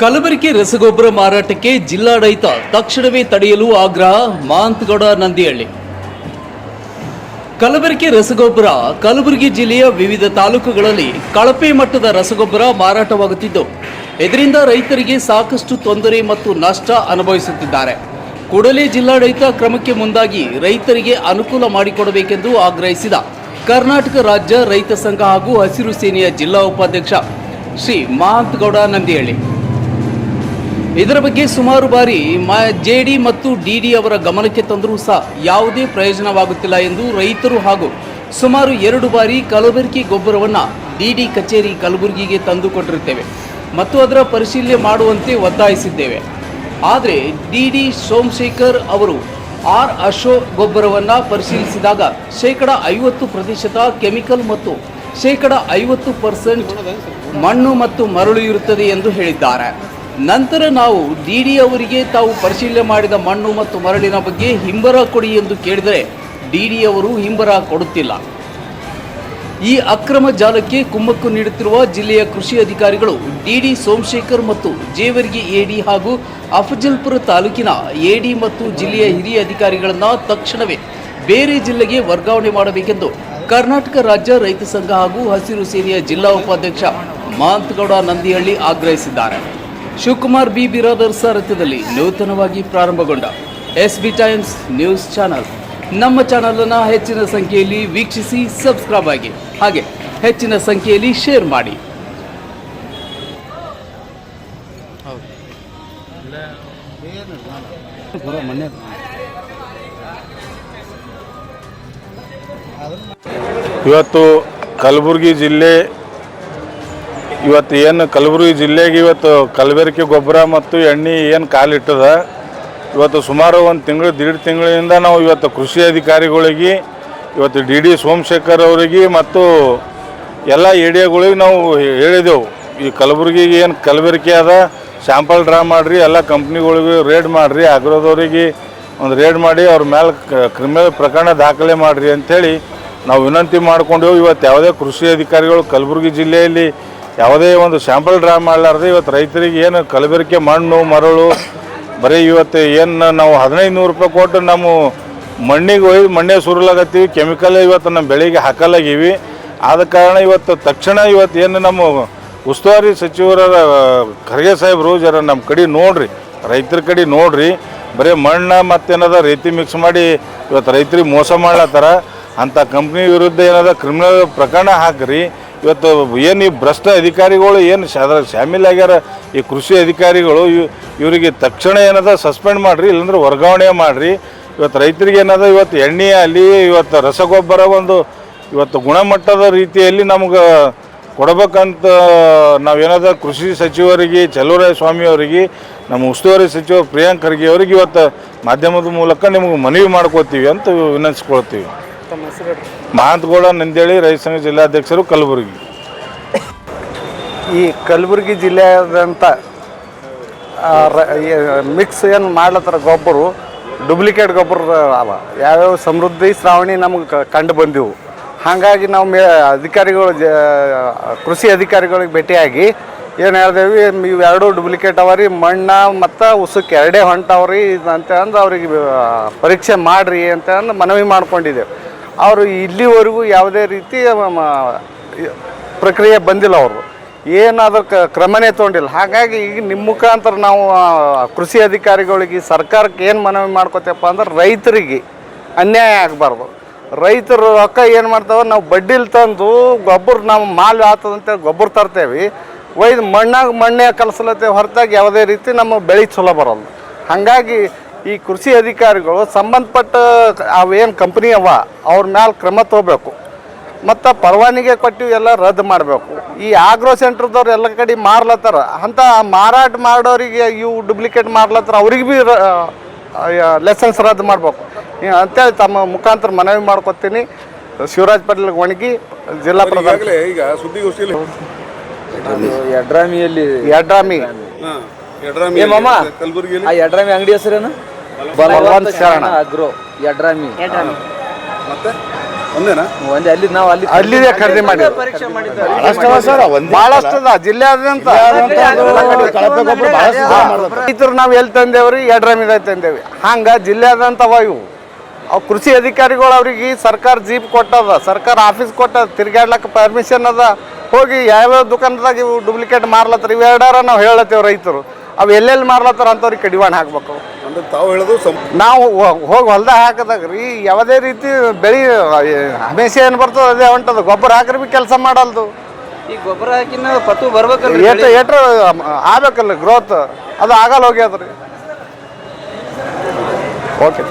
ಕಲಬೆರಕೆ ರಸಗೊಬ್ಬರ ಮಾರಾಟಕ್ಕೆ ಜಿಲ್ಲಾಡಳಿತ ತಕ್ಷಣವೇ ತಡೆಯಲು ಆಗ್ರಹ ಮಾಂತಗೌಡ ನಂದಿಹಳ್ಳಿ. ಕಲಬೆರಕೆ ರಸಗೊಬ್ಬರ, ಕಲಬುರಗಿ ಜಿಲ್ಲೆಯ ವಿವಿಧ ತಾಲೂಕುಗಳಲ್ಲಿ ಕಳಪೆ ಮಟ್ಟದ ರಸಗೊಬ್ಬರ ಮಾರಾಟವಾಗುತ್ತಿದ್ದು, ಇದರಿಂದ ರೈತರಿಗೆ ಸಾಕಷ್ಟು ತೊಂದರೆ ಮತ್ತು ನಷ್ಟ ಅನುಭವಿಸುತ್ತಿದ್ದಾರೆ. ಕೂಡಲೇ ಜಿಲ್ಲಾಡಳಿತ ಕ್ರಮಕ್ಕೆ ಮುಂದಾಗಿ ರೈತರಿಗೆ ಅನುಕೂಲ ಮಾಡಿಕೊಡಬೇಕೆಂದು ಆಗ್ರಹಿಸಿದ ಕರ್ನಾಟಕ ರಾಜ್ಯ ರೈತ ಸಂಘ ಹಾಗೂ ಹಸಿರು ಸೇನೆಯ ಜಿಲ್ಲಾ ಉಪಾಧ್ಯಕ್ಷ ಶ್ರೀ ಮಹಾಂತಗೌಡ ನಂದಿಹಳ್ಳಿ. ಇದರ ಬಗ್ಗೆ ಸುಮಾರು ಬಾರಿ ಜೆ ಡಿ ಮತ್ತು ಡಿ ಡಿ ಅವರ ಗಮನಕ್ಕೆ ತಂದರೂ ಸಹ ಯಾವುದೇ ಪ್ರಯೋಜನವಾಗುತ್ತಿಲ್ಲ ಎಂದು ರೈತರು ಹಾಗೂ ಸುಮಾರು ಎರಡು ಬಾರಿ ಕಲಬೆರಕೆ ಗೊಬ್ಬರವನ್ನು ಡಿಡಿ ಕಚೇರಿ ಕಲಬುರಗಿಗೆ ತಂದುಕೊಟ್ಟಿರುತ್ತೇವೆ ಮತ್ತು ಅದರ ಪರಿಶೀಲನೆ ಮಾಡುವಂತೆ ಒತ್ತಾಯಿಸಿದ್ದೇವೆ. ಆದರೆ ಡಿ ಡಿ ಸೋಮಶೇಖರ್ ಅವರು ಆರ್ ಅಶೋಕ್ ಗೊಬ್ಬರವನ್ನು ಪರಿಶೀಲಿಸಿದಾಗ ಶೇಕಡ ಐವತ್ತು ಪ್ರತಿಶತ ಕೆಮಿಕಲ್ ಮತ್ತು ಶೇಕಡ ಐವತ್ತು ಪರ್ಸೆಂಟ್ ಮಣ್ಣು ಮತ್ತು ಮರಳು ಇರುತ್ತದೆ ಎಂದು ಹೇಳಿದ್ದಾರೆ. ನಂತರ ನಾವು ಡಿಡಿ ಅವರಿಗೆ ತಾವು ಪರಿಶೀಲನೆ ಮಾಡಿದ ಮಣ್ಣು ಮತ್ತು ಮರಳಿನ ಬಗ್ಗೆ ಹಿಂಬರ ಕೊಡಿ ಎಂದು ಕೇಳಿದರೆ ಡಿಡಿ ಅವರು ಹಿಂಬರ ಕೊಡುತ್ತಿಲ್ಲ. ಈ ಅಕ್ರಮ ಜಾಲಕ್ಕೆ ಕುಮ್ಮಕ್ಕು ನೀಡುತ್ತಿರುವ ಜಿಲ್ಲೆಯ ಕೃಷಿ ಅಧಿಕಾರಿಗಳು ಡಿಡಿ ಸೋಮಶೇಖರ್ ಮತ್ತು ಜೇವರ್ಗಿ ಎಡಿ ಹಾಗೂ ಅಫಜಲ್ಪುರ ತಾಲೂಕಿನ ಎಡಿ ಮತ್ತು ಜಿಲ್ಲೆಯ ಹಿರಿಯ ಅಧಿಕಾರಿಗಳನ್ನು ತಕ್ಷಣವೇ ಬೇರೆ ಜಿಲ್ಲೆಗೆ ವರ್ಗಾವಣೆ ಮಾಡಬೇಕೆಂದು ಕರ್ನಾಟಕ ರಾಜ್ಯ ರೈತ ಸಂಘ ಹಾಗೂ ಹಸಿರು ಸೇನೆಯ ಜಿಲ್ಲಾ ಉಪಾಧ್ಯಕ್ಷ ಮಾಂತಗೌಡ ನಂದಿಹಳ್ಳಿ ಆಗ್ರಹಿಸಿದ್ದಾರೆ. ಶಿವಕುಮಾರ್ ಬಿ ಬಿರಾದರ್ ಸಾರಥ್ಯದಲ್ಲಿ ನೂತನವಾಗಿ ಪ್ರಾರಂಭಗೊಂಡ S B times news channel. ನಮ್ಮ ಚಾನಲನ್ನು ಹೆಚ್ಚಿನ ಸಂಖ್ಯೆಯಲ್ಲಿ ವೀಕ್ಷಿಸಿ ಸಬ್ಸ್ಕ್ರೈಬ್ ಆಗಿ. ಹಾಗೆ ಹೆಚ್ಚಿನ ಸಂಖ್ಯೆಯಲ್ಲಿ ಶೇರ್ ಮಾಡಿ. ಇವತ್ತು ಕಲಬುರಗಿ ಜಿಲ್ಲೆ ಇವತ್ತು ಏನು ಕಲಬುರಗಿ ಜಿಲ್ಲೆಗೆ ಇವತ್ತು ಕಲಬೆರಕೆ ಗೊಬ್ಬರ ಮತ್ತು ಎಣ್ಣೆ ಏನು ಕಾಲಿಟ್ಟದ ಇವತ್ತು ಸುಮಾರು ಒಂದು ತಿಂಗಳು, ದೀಡ್ ತಿಂಗಳಿಂದ ನಾವು ಇವತ್ತು ಕೃಷಿ ಅಧಿಕಾರಿಗಳಿಗೆ, ಇವತ್ತು ಡಿ ಡಿ ಸೋಮಶೇಖರ್ ಅವರಿಗೆ ಮತ್ತು ಎಲ್ಲ ಏಡಿಯಾಗಳಿಗೆ ನಾವು ಹೇಳಿದೆವು. ಈ ಕಲಬುರಗಿಗೆ ಏನು ಕಲಬೆರಕೆ ಅದ, ಸ್ಯಾಂಪಲ್ ಡ್ರಾ ಮಾಡಿರಿ, ಎಲ್ಲ ಕಂಪ್ನಿಗಳಿಗೆ ರೇಡ್ ಮಾಡಿರಿ ಆಗ್ರೋದವರಿಗೆ ಒಂದು ರೇಡ್ ಮಾಡಿ, ಅವ್ರ ಮೇಲೆ ಕ್ರಿಮಿನಲ್ ಪ್ರಕರಣ ದಾಖಲೆ ಮಾಡಿರಿ ಅಂಥೇಳಿ ನಾವು ವಿನಂತಿ ಮಾಡ್ಕೊಂಡೆವು. ಇವತ್ತು ಯಾವುದೇ ಕೃಷಿ ಅಧಿಕಾರಿಗಳು ಕಲಬುರಗಿ ಜಿಲ್ಲೆಯಲ್ಲಿ ಯಾವುದೇ ಒಂದು ಸ್ಯಾಂಪಲ್ ಡ್ರಾ ಮಾಡಲಾರ್ದೆ ಇವತ್ತು ರೈತರಿಗೆ ಏನು ಕಲಬೆರಕೆ ಮಣ್ಣು, ಮರಳು, ಬರೀ ಇವತ್ತು ಏನು ನಾವು ಹದಿನೈದು ನೂರು ರೂಪಾಯಿ ಕೊಟ್ಟು ನಮ್ಮ ಮಣ್ಣಿಗೆ ಒಯ್ದು ಮಣ್ಣೆ ಸುರುಲಾಗತ್ತೀವಿ, ಕೆಮಿಕಲ್ ಇವತ್ತು ನಮ್ಮ ಬೆಳೆಗೆ ಹಾಕಲಾಗೀವಿ. ಆದ ಕಾರಣ ಇವತ್ತು ತಕ್ಷಣ ಇವತ್ತು ಏನು ನಮ್ಮ ಉಸ್ತುವಾರಿ ಸಚಿವರ ಖರ್ಗೆ ಸಾಹೇಬರು ಜರ ನಮ್ಮ ಕಡೆ ನೋಡ್ರಿ, ರೈತರ ಕಡೆ ನೋಡ್ರಿ. ಬರೀ ಮಣ್ಣು ಮತ್ತೇನದ ರೀತಿ ಮಿಕ್ಸ್ ಮಾಡಿ ಇವತ್ತು ರೈತರಿಗೆ ಮೋಸ ಮಾಡ್ಲತ್ತಾರ. ಅಂಥ ಕಂಪ್ನಿ ವಿರುದ್ಧ ಏನದ ಕ್ರಿಮಿನಲ್ ಪ್ರಕರಣ ಹಾಕ್ರಿ. ಇವತ್ತು ಏನು ಈ ಭ್ರಷ್ಟ ಅಧಿಕಾರಿಗಳು, ಏನು ಅದ್ರಾಗ ಶಾಮೀಲ್ ಆಗ್ಯಾರ, ಈ ಕೃಷಿ ಅಧಿಕಾರಿಗಳು, ಇವ್ ಇವರಿಗೆ ತಕ್ಷಣ ಏನದ ಸಸ್ಪೆಂಡ್ ಮಾಡಿರಿ, ಇಲ್ಲಾಂದ್ರೆ ವರ್ಗಾವಣೆ ಮಾಡಿರಿ. ಇವತ್ತು ರೈತರಿಗೆ ಏನದ ಇವತ್ತು ಎಣ್ಣೆ ಅಲ್ಲಿ ಇವತ್ತು ರಸಗೊಬ್ಬರ ಒಂದು ಇವತ್ತು ಗುಣಮಟ್ಟದ ರೀತಿಯಲ್ಲಿ ನಮ್ಗೆ ಕೊಡಬೇಕಂತ ನಾವೇನಾದ ಕೃಷಿ ಸಚಿವರಿಗೆ ಚಲುವರಾಯ ಸ್ವಾಮಿ ಅವರಿಗೆ, ನಮ್ಮ ಉಸ್ತುವಾರಿ ಸಚಿವ ಪ್ರಿಯಾಂಕ್ ಖರ್ಗೆ ಅವರಿಗೆ ಇವತ್ತು ಮಾಧ್ಯಮದ ಮೂಲಕ ನಿಮಗೆ ಮನವಿ ಮಾಡ್ಕೋತೀವಿ ಅಂತ ವಿನಂತಿಸ್ಕೊಳ್ತೀವಿ. ಮಹಾಂತಗೌಡ ನಂದೇಳಿ ರೈತ ಸಂಘ ಜಿಲ್ಲಾಧ್ಯಕ್ಷರು ಕಲಬುರಗಿ. ಈ ಕಲಬುರಗಿ ಜಿಲ್ಲೆಯಾದಂಥ ಮಿಕ್ಸ್ ಏನು ಮಾಡ್ಲತ್ತಾರ ಗೊಬ್ಬರು ಡುಪ್ಲಿಕೇಟ್ ಗೊಬ್ಬರ ಅವ. ಯಾವ್ಯಾವ ಸಮೃದ್ಧಿ ಶ್ರಾವಣಿ ನಮ್ಗೆ ಕಂಡು ಬಂದಿವು. ಹಾಗಾಗಿ ನಾವು ಮೇ ಅಧಿಕಾರಿಗಳು ಜ ಕೃಷಿ ಅಧಿಕಾರಿಗಳಿಗೆ ಭೇಟಿಯಾಗಿ ಏನು ಹೇಳ್ದೇವಿ ಇವೆರಡು ಡುಪ್ಲಿಕೇಟ್ ಅವ ರೀ. ಮಣ್ಣು ಮತ್ತು ಉಸುಕ್ ಎರಡೇ ಹೊಂಟವ್ರಿ ಅಂತ ಅಂದು ಅವ್ರಿಗೆ ಪರೀಕ್ಷೆ ಮಾಡಿರಿ ಅಂತ ಅಂದು ಮನವಿ ಮಾಡ್ಕೊಂಡಿದ್ದೇವೆ. ಅವರು ಇಲ್ಲಿವರೆಗೂ ಯಾವುದೇ ರೀತಿ ಪ್ರಕ್ರಿಯೆ ಬಂದಿಲ್ಲ ಅವರು. ಏನಾದರೂ ಕ, ಕ್ರಮನೇ ತೊಗೊಂಡಿಲ್ಲ. ಹಾಗಾಗಿ ಈಗ ನಿಮ್ಮ ಮುಖಾಂತರ ನಾವು ಕೃಷಿ ಅಧಿಕಾರಿಗಳಿಗೆ, ಸರ್ಕಾರಕ್ಕೆ ಏನು ಮನವಿ ಮಾಡ್ಕೋತೇವಪ್ಪ ಅಂದ್ರೆ ರೈತರಿಗೆ ಅನ್ಯಾಯ ಆಗಬಾರ್ದು. ರೈತರು ರೊಕ್ಕ ಏನು ಮಾಡ್ತಾವೆ ನಾವು ಬಡ್ಡಿಲಿ ತಂದು ಗೊಬ್ಬರ ನಾವು ಮಾಲ್ ಆಗ್ತದಂತೇಳಿ ಗೊಬ್ಬರ ತರ್ತೇವೆ. ಒಯ್ದು ಮಣ್ಣಾಗ ಮಣ್ಣೆ ಕಲಸಲತ್ತೇವೆ ಹೊರತಾಗಿ ಯಾವುದೇ ರೀತಿ ನಮ್ಮ ಬೆಳೆ ಚಲೋ ಬರಲ್ಲ. ಹಾಗಾಗಿ ಈ ಕೃಷಿ ಅಧಿಕಾರಿಗಳು ಸಂಬಂಧಪಟ್ಟ ಅವೇನು ಕಂಪ್ನಿ ಅವ ಅವ್ರ ಮ್ಯಾಲೆ ಕ್ರಮ ತಗೋಬೇಕು. ಮತ್ತು ಪರವಾನಿಗೆ ಕೊಟ್ಟು ಎಲ್ಲ ರದ್ದು ಮಾಡಬೇಕು. ಈ ಆಗ್ರೋ ಸೆಂಟ್ರದವ್ರು ಎಲ್ಲ ಕಡೆ ಮಾರ್ಲತ್ತಾರ. ಅಂತ ಮಾರಾಟ ಮಾಡೋರಿಗೆ ಇವು ಡುಪ್ಲಿಕೇಟ್ ಮಾರ್ಲತ್ತಾರ ಅವ್ರಿಗೆ ಭೀ ಲೆಸನ್ಸ್ ರದ್ದು ಮಾಡಬೇಕು. ಅಂತೇಳಿ ತಮ್ಮ ಮುಖಾಂತರ ಮನವಿ ಮಾಡ್ಕೊತೀನಿ. ಶಿವರಾಜ್ ಪಾಟೀಲ್ ಒಣಗಿ ಜಿಲ್ಲಾ ಪ್ರಧಾನ ಈಗ ಸುದ್ದಿಗೋಷ್ಠಿಯಲ್ಲಿ ಯಡ್ರಾಮಿಯಲ್ಲಿ ಯಡ್ರಾಮಿ ಆ ಯಡ್ರಾಮಿ ಅಂಗಡಿ ಹೆಸರೇನು? ಬಲವಂತ ಶರಣ ಅಗ್ರೋ ಯಡ್ರಾಮಿ ಮತ್ತೆ? ಒಂದೇನಾ? ಒಂದೇ ಅಲ್ಲಿ ನಾವು ಅಲ್ಲಿ ಅಲ್ಲಿದೆ ಖರೀದಿ ಮಾಡಿ ಪರೀಕ್ಷೆ ಬಹಳಷ್ಟು ರೈತರು ನಾವು ಎಲ್ಲಿ ತಂದೇವ್ರಿ? ಎಡ್ರಮಿದ ತಂದೇವಿ. ಹಂಗ ಜಿಲ್ಲೆಯಾದಂತ ಅವ ಇವು ಅವು ಕೃಷಿ ಅಧಿಕಾರಿಗಳು ಅವ್ರಿಗೆ ಸರ್ಕಾರ ಜೀಪ್ ಕೊಟ್ಟದ ಸರ್ಕಾರ ಆಫೀಸ್ ಕೊಟ್ಟದ ತಿರ್ಗಾಡ್ಲಕ್ಕ ಪರ್ಮಿಷನ್ ಅದ. ಹೋಗಿ ಯಾವ್ಯಾವ ದುಕಾನದಾಗ ಇವು ಡೂಪ್ಲಿಕೇಟ್ ಮಾರ್ಲತ್ತಾರ. ಇವೆರಡಾರ ಎರಡಾರ ನಾವು ಹೇಳತ್ತೇವೆ ರೈತರು. ಅವು ಎಲ್ಲೆಲ್ಲಿ ಮಾರ್ಲತ್ತಾರ ಅಂತವ್ರಿಗೆ ಕಡಿವಾಣ ಹಾಕ್ಬೇಕು. ಅಂದ್ರೆ ತಾವು ಹೇಳೋದು ನಾವು ಹೋಗಿ ಹೊಲ್ದಾಗ ಹಾಕದಾಗ ರೀ ಯಾವುದೇ ರೀತಿ ಬೆಳೆ ಹಮೇಶ ಏನು ಬರ್ತದೆ ಅದೇ ಹೊಂಟದ. ಗೊಬ್ಬರ ಹಾಕ್ರಿ ಬಿ ಕೆಲಸ ಮಾಡಲ್ದು. ಈ ಗೊಬ್ಬರ ಹಾಕಿನ ಪತ್ತು ಬರ್ಬೇಕಲ್ಲ ಏಟ ಏಟ್ರ ಆಗ್ಬೇಕಲ್ಲ ಗ್ರೋತ್ ಅದು ಆಗಲ್ಲ ಹೋಗ್ಯಾದ್ರಿ. ಓಕೆ